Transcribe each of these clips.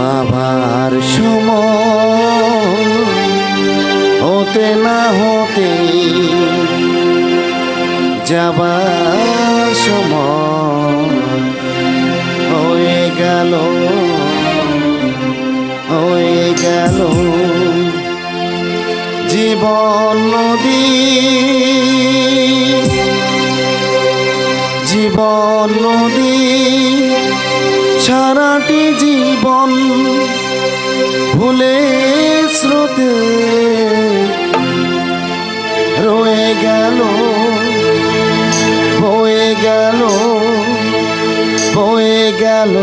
বাবার সময় হতে না হতে যাবার সময় হয়ে গেল হয়ে গেল। জীবন নদী জীবন নদী, সারাটি ভুলে স্রোতে রয়ে গেল, বয়ে গেল বয়ে গেল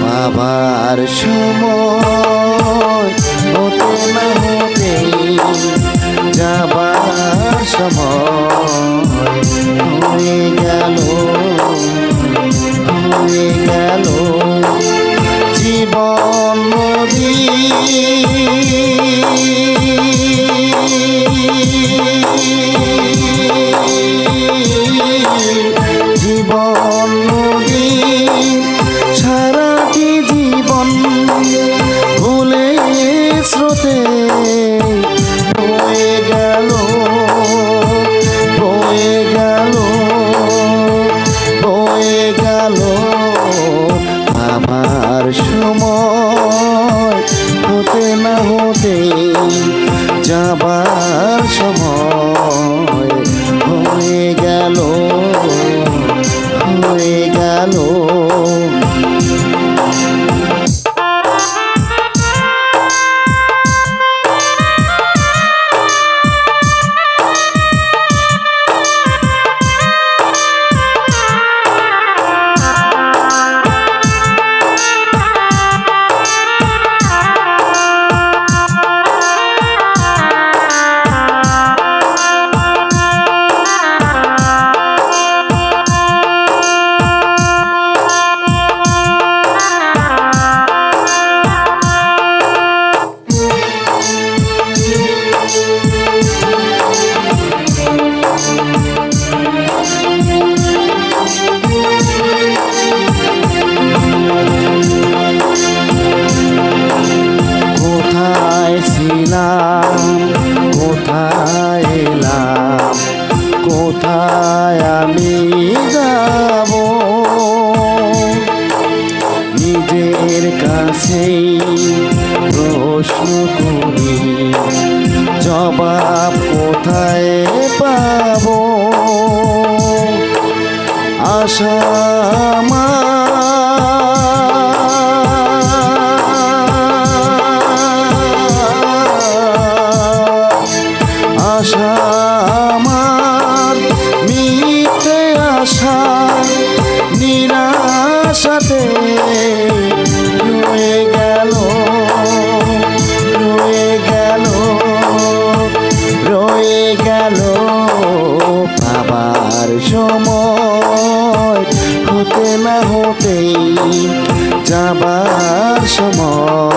বাবার সময়। হতে না হতে যাবার সময়। হয়ে গেল আশা আমার মিথ্যে আশা নিরাশাতে রয়ে গেল রয়ে গেল রয়ে গেল। বাবার সময় হতে না হতেই যাবার সময়।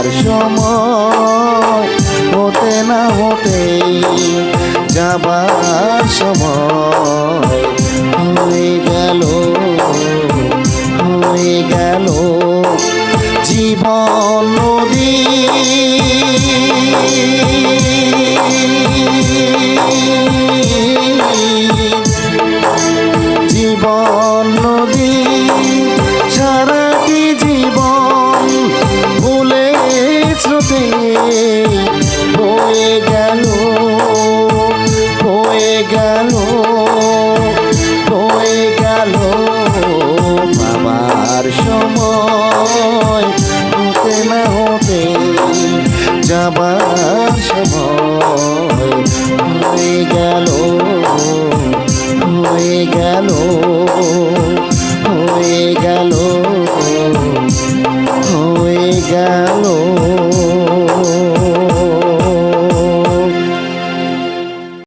আর সময় হতে না হতে যাবার সময়। স্রোতে বয়ে গেল সময় যাবার সময় হয়ে হয়ে গেল।